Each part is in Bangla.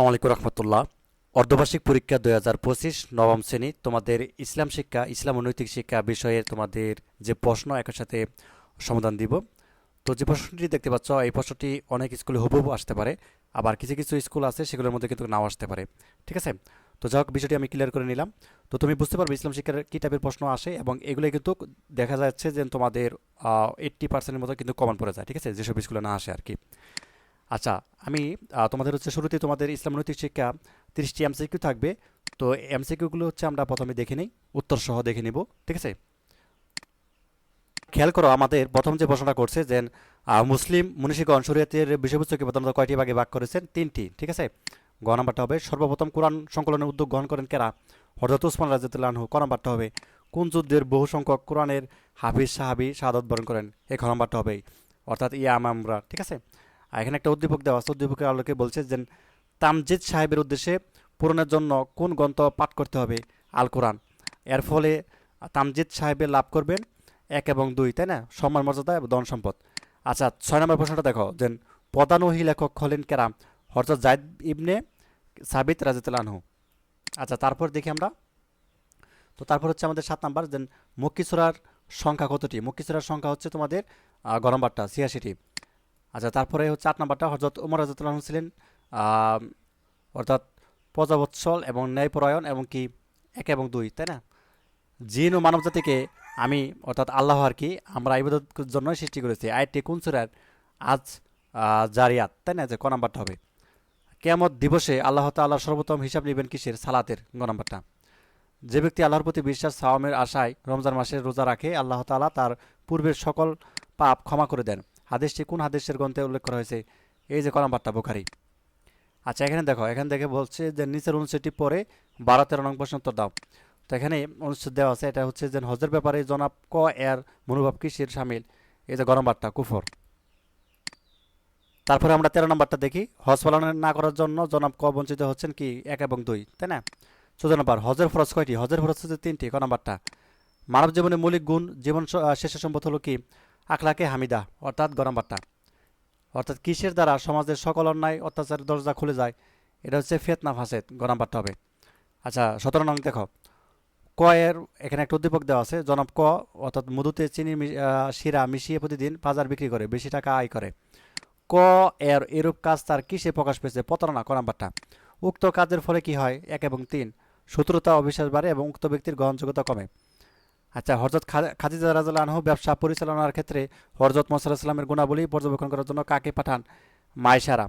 আসসালামাইকুম রহমতুল্লাহ। অর্ধবার্ষিক পরীক্ষা দুই হাজার পঁচিশ, নবম শ্রেণি। তোমাদের ইসলাম শিক্ষা, ইসলাম ও নৈতিক শিক্ষা বিষয়ে তোমাদের যে প্রশ্ন একের সাথে সমাধান দিব। তো যে প্রশ্নটি দেখতে পাচ্ছ, এই প্রশ্নটি অনেক স্কুলে হুবহু আসতে পারে। আবার কিছু কিছু স্কুল আছে, সেগুলোর মধ্যে কিন্তু নাও আসতে পারে। ঠিক আছে? তো যাই হোক, বিষয়টি আমি ক্লিয়ার করে নিলাম। তো তুমি বুঝতে পারবে ইসলাম শিক্ষার কী টাইপের প্রশ্ন আসে এবং এগুলো কিন্তু দেখা যাচ্ছে যে তোমাদের এইট্টি পার্সেন্টের মতো কিন্তু কমন পড়ে যায়। ঠিক আছে? যেসব স্কুলে না আসে আর কি। আচ্ছা আমি তোমাদের হচ্ছে শুরুতে তোমাদের ইসলাম নৈতিক শিক্ষা তিরিশটি এমসিকিউ থাকবে। তো এমসিকিউগুলো হচ্ছে আমরা প্রথমে দেখে নিই উত্তর সহ দেখে নিব, ঠিক আছে? খেয়াল করো, আমাদের প্রথম যে প্রশ্নটা করছে যে মুসলিম মনীষীগণ শরীয়তের বিষয়বস্তুকে প্রথমত কয়টি ভাগে ভাগ করেছেন? তিনটি, ঠিক আছে? গ নাম্বারটা হবে, সর্বপ্রথম কোরআন সংকলনের উদ্যোগ গ্রহণ করেন কেরা? হরদত উসমান রাজিউল্লাহু ক নাম্বারটা হবে? কোন যুদ্ধের বহু সংখ্যক কোরআনের হাফিজ সাহাবি শাহাদত বরণ করেন? এই খ নাম্বারটা হবে, অর্থাৎ ইয়াম আমরা ঠিক আছে? আর এখানে একটা উদ্দীপক দেওয়া আছে, উদ্দীপকের আলোকে বলছে যে, তামজিদ সাহেবের উদ্দেশ্যে পূরণের জন্য কোন গ্রন্থ পাঠ করতে হবে? আল কোরআন এর ফলে তামজিদ সাহেবের লাভ করবেন এক এবং দুই, তাই না? সম্মান, মর্যাদা এবং ধন সম্পদ। আচ্ছা ছয় নম্বর প্রশ্নটা দেখো, যে পদানুহী লেখক হলেন কেরাম হরজত জায়দ ইবনে সাবিত রাজিতুল আনহু। আচ্ছা তারপর দেখি আমরা। তো তারপর হচ্ছে আমাদের সাত নাম্বার দেন মক্কিসুরার সংখ্যা কতটি? মক্কিসুরার সংখ্যা হচ্ছে তোমাদের গরমবারটা ছিয়াশিটি। আচ্ছা তারপরে হচ্ছে আট নাম্বারটা হজরত উমর রাজাতুল আনহু ছিলেন। অর্থাৎ প্রজাবৎসল এবং ন্যায়পরায়ণ এবং কি, এক এবং দুই, তাই না? জিন ও মানব জাতিকে আমি, অর্থাৎ আল্লাহ আর কি, আমরা ইবাদতের জন্যই সৃষ্টি করেছি। আয়টি কোন সুরার? আজ জারিয়াত, তাই না? যে ক নাম্বারটা হবে। কেয়ামত দিবসে আল্লাহ তাল্লাহ সর্বোত্তম হিসাব নেবেন কিসের? সালাতের, গ নাম্বারটা। যে ব্যক্তি আল্লাহর প্রতি বিশ্বাস, সাওয়ামের আশায় রমজান মাসে রোজা রাখে, আল্লাহ তাআলা তার পূর্বের সকল পাপ ক্ষমা করে দেন। হাদিসটি কোন হাদিসের গ্রন্থে উল্লেখ করা হয়েছে? এই যে ক নাম্বারটা বোখারি। আচ্ছা এখানে দেখো, এখানে দেখে বলছে যে নিচের অনুচ্ছেদটি পরে বারো তেরো নং প্রশ্ন উত্তর দাও। তো এখানে অনুচ্ছেদ দেওয়া আছে, এটা হচ্ছে যে হজের ব্যাপারে জনাব ক এর মনোভাব কিসের সামিল? এই যে গরম বার্তা কুফর। তারপরে আমরা তেরো নম্বরটা দেখি, হজ পালন না করার জন্য জনাব ক বঞ্চিত হচ্ছেন কি? এক এবং দুই, তাই না? চোদ্দ নম্বর, হজের ফরজ কয়টি? হজের ফরজ হচ্ছে তিনটি, ক নম্বরটা। মানব জীবনের মৌলিক গুণ জীবন শেষের সম্পদ হলো কি? আখলাকে হামিদা, অর্থাৎ গরম বার্তা অর্থাৎ কিসের দ্বারা সমাজের সকল অন্যায়, অত্যাচারের দরজা খুলে যায়, এটা হচ্ছে ফেতনা, ফাসেদ, গরম বার্তা হবে। আচ্ছা সতেরো নং দেখো। ক এর এখানে একটা উদ্দীপক দেওয়া আছে জনাব ক, অর্থাৎ মধুতে চিনি শিরা মিশিয়ে প্রতিদিন বাজার বিক্রি করে, বেশি টাকা আয় করে। ক এর এরূপ কাজ তার কিসে প্রকাশ পেয়েছে, প্রতারণা ক নাম্বারটা উক্ত কাজের ফলে কি হয়? এক এবং তিন। শত্রুতা, অবিশ্বাস বাড়ে এবং উক্ত ব্যক্তির গ্রহণযোগ্যতা কমে। আচ্ছা হরজত খাদিজা রাজাল আনহু ব্যবসা পরিচালনার ক্ষেত্রে হরজত মোসাল্লাহ সাল্লামের গুণাবলী পর্যবেক্ষণ করার জন্য কাকে পাঠান? মাইশারা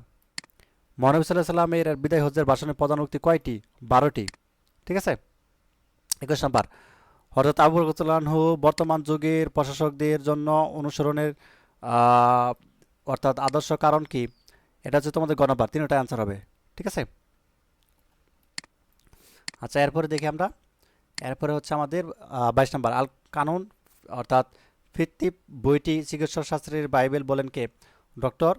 মহানবী সাল্লাহ সাল্লামের বিদায় হজ্জের ভাষণের প্রধান উক্তি কয়টি? বারোটি। ঠিক আছে? একুশ নম্বর। হরজত আবু রকতুল্লাহু বর্তমান যুগের প্রশাসকদের জন্য অনুসরণের অর্থাৎ আদর্শ কারণ কি? এটা হচ্ছে তোমাদের গণবার তিনটা অ্যান্সার হবে। ঠিক আছে? আচ্ছা এরপরে দেখি আমরা। এরপরে হচ্ছে আমাদের বাইশ নাম্বার, আল কানুন, অর্থাৎ ফিত্তিপ বইটি চিকিৎসা শাস্ত্রের বাইবেল বলেন কে? ডক্টর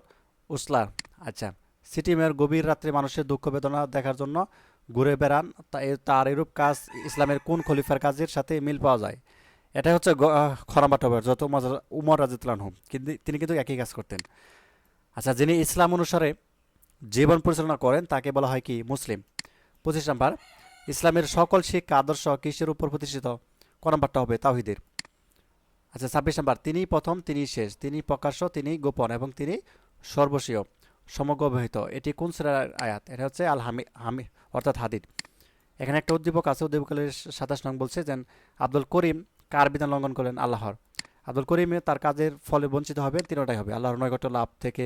উসলার। আচ্ছা সিটি মেয়র গভীর রাত্রে মানুষের দুঃখ বেদনা দেখার জন্য ঘুরে বেড়ান তার এরূপ কাজ ইসলামের কোন খলিফার কাজের সাথে মিল পাওয়া যায়? এটা হচ্ছে খরামাট হবে যত উমর রাজিতুল্লাহ কিন্তু তিনি কিন্তু একই কাজ করতেন। আচ্ছা যিনি ইসলাম অনুসারে জীবন পরিচালনা করেন, তাকে বলা হয় কি? মুসলিম। পঁচিশ নাম্বার ইসলামের সকল শিক্ষা, আদর্শ কিসের উপর প্রতিষ্ঠিত? ক হবে তাহিদের আচ্ছা ছাব্বিশ নাম্বার তিনি প্রথম তিনি শেষ তিনি প্রকাশ্য তিনি গোপন এবং তিনি সর্বস্বীয় সমগ্র অবহিত এটি কোন শ্রেণির আয়াত? এটা হচ্ছে আল হামি হামি অর্থাৎ হাদিদ। এখানে একটা উদ্দীপক আছে উদ্দীপকের সাতাশ নং বলছে যে, আব্দুল করিম কার বিধান লঙ্ঘন করলেন? আল্লাহর। আব্দুল করিম তার কাজের ফলে বঞ্চিত হবে, তিনটাই হবে। আল্লাহর নৈকট্য লাভ থেকে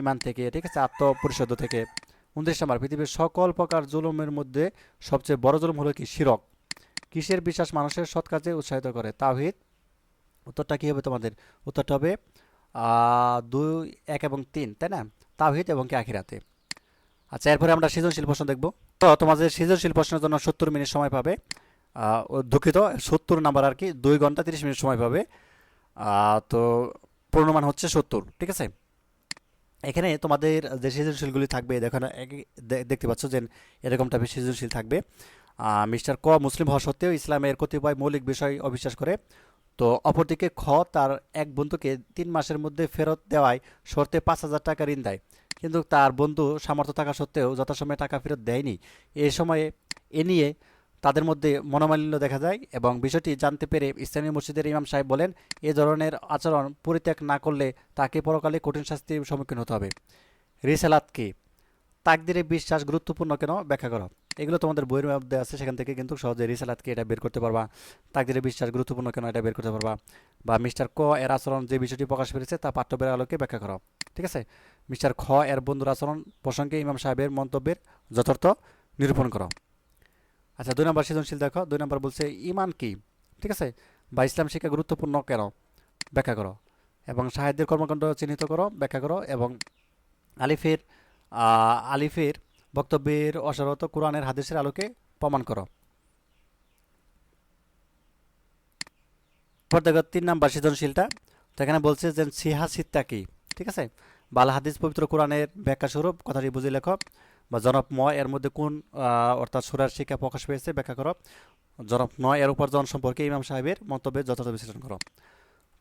ইমান থেকে, ঠিক আছে, আত্মপরিশুদ্ধ থেকে। উনত্রিশ নম্বর, পৃথিবীর সকল প্রকার জুলুমের মধ্যে সবচেয়ে বড় জুলুম হলো কি? শিরক। কিসের বিশ্বাস মানুষের সৎ কাজে উৎসাহিত করে? তাওহিদ। উত্তরটা কী হবে তোমাদের? উত্তরটা হবে দুই, এক এবং তিন, তাই না? তাওহিদ এবং কি আখিরাতে। আচ্ছা এরপরে আমরা সৃজনশীল প্রশ্ন দেখব। তো তোমাদের সৃজনশীল প্রশ্নের জন্য সত্তর মিনিট সময় পাবে। দুঃখিত, সত্তর নাম্বার আর কি, দুই ঘণ্টা তিরিশ মিনিট সময় পাবে। তো পূর্ণমান হচ্ছে সত্তর, ঠিক আছে? এখানে তোমাদের যে সৃজনশীলগুলি থাকবে দেখো না, দেখতে পাচ্ছ যে এরকম টাইপের সৃজনশীল থাকবে। মিস্টার ক মুসলিম হওয়া সত্ত্বেও ইসলামের কতিপয় মৌলিক বিষয় অবিশ্বাস করে। তো অপরদিকে খ তার এক বন্ধুকে তিন মাসের মধ্যে ফেরত দেওয়ায় শর্তে পাঁচ হাজার টাকা ঋণ দেয়। কিন্তু তার বন্ধু সামর্থ্য থাকা সত্ত্বেও যথাসময়ে টাকা ফেরত দেয়নি। এ সময়ে এ নিয়ে তাদের মধ্যে মনোমালিন্য দেখা যায় এবং বিষয়টি জানতে পেরে স্থানীয় মসজিদের ইমাম সাহেব বলেন, এ ধরনের আচরণ পরিত্যাগ না করলে তাকে পরকালে কঠিন শাস্তির সম্মুখীন হতে হবে। রিসালাত কি? তাকদিরে বিশ্বাস গুরুত্বপূর্ণ কেন? ব্যাখ্যা করো। এগুলো তোমাদের বইয়ের মধ্যে আছে, সেখান থেকে কিন্তু সহজে রিসালাতকে এটা বের করতে পারবা, তাকদিরে বিশ্বাস গুরুত্বপূর্ণ কেন এটা বের করতে পারবা, বা মিস্টার ক এর আচরণ যে বিষয়টি প্রকাশ পেয়েছে তা পাঠ্যবের আলোকে ব্যাখ্যা করো। ঠিক আছে? মিস্টার খ এর বন্ধুর আচরণ প্রসঙ্গে ইমাম সাহেবের মন্তব্যের যথার্থ নিরূপণ করো। আচ্ছা দুই নম্বর সৃজনশীল দেখো, দুই নম্বর বলছে, ইমান কি? ঠিক আছে? বা ইসলাম শিক্ষা গুরুত্বপূর্ণ কেন? ব্যাখ্যা করো। এবং সাহেবদের কর্মকাণ্ড চিহ্নিত করো, ব্যাখ্যা করো, এবং আলিফের আলিফের বক্তব্যের অসারত কোরআনের হাদিসের আলোকে প্রমাণ করো। দেখো তিন নাম্বার সৃজনশীলটা, তো এখানে বলছে যে, সিহা সিত্তা কি? ঠিক আছে? বাল হাদিস পবিত্র কোরআনের ব্যাখ্যা স্বরূপ, কথাটি বুঝে লেখো। বা জনপ ম এর মধ্যে কোন অর্থাৎ সুরার শিক্ষা প্রকাশ পেয়েছে? ব্যাখ্যা করো। জনপ নয় এর উপার্জন সম্পর্কে ইমাম সাহেবের মন্তব্যে যথাযথ বিশ্লেষণ করো।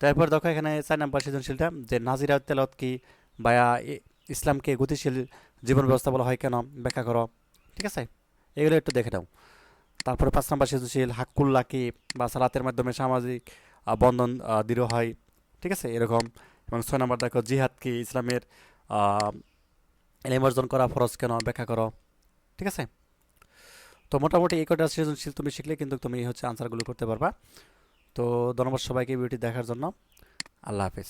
তারপর দেখো এখানে চার নাম্বার সৃজনশীলটা, যে নাজিরা তেলত কি বা ইসলামকে গতিশীল জীবন ব্যবস্থা বলা হয় কেন? ব্যাখ্যা করো। ঠিক আছে? এগুলো একটু দেখে নাও। তারপরে পাঁচ নাম্বার সৃজনশীল হাক্কুল্লা কি বা সালাতের মাধ্যমে সামাজিক বন্ধন দৃঢ় হয়? ঠিক আছে? এরকম। এবং ছয় নম্বর দেখো, জিহাদ কি ইসলামের এলিম অর্জন করা ফরজ কেন ব্যাখ্যা করো ঠিক আছে? তো মোটামুটি এই কটা সৃজনশীল তুমি শিখলে কিন্তু তুমি হচ্ছে আনসারগুলো করতে পারবা। তো ধন্যবাদ সবাইকে ভিডিওটি দেখার জন্য। আল্লাহ হাফিজ।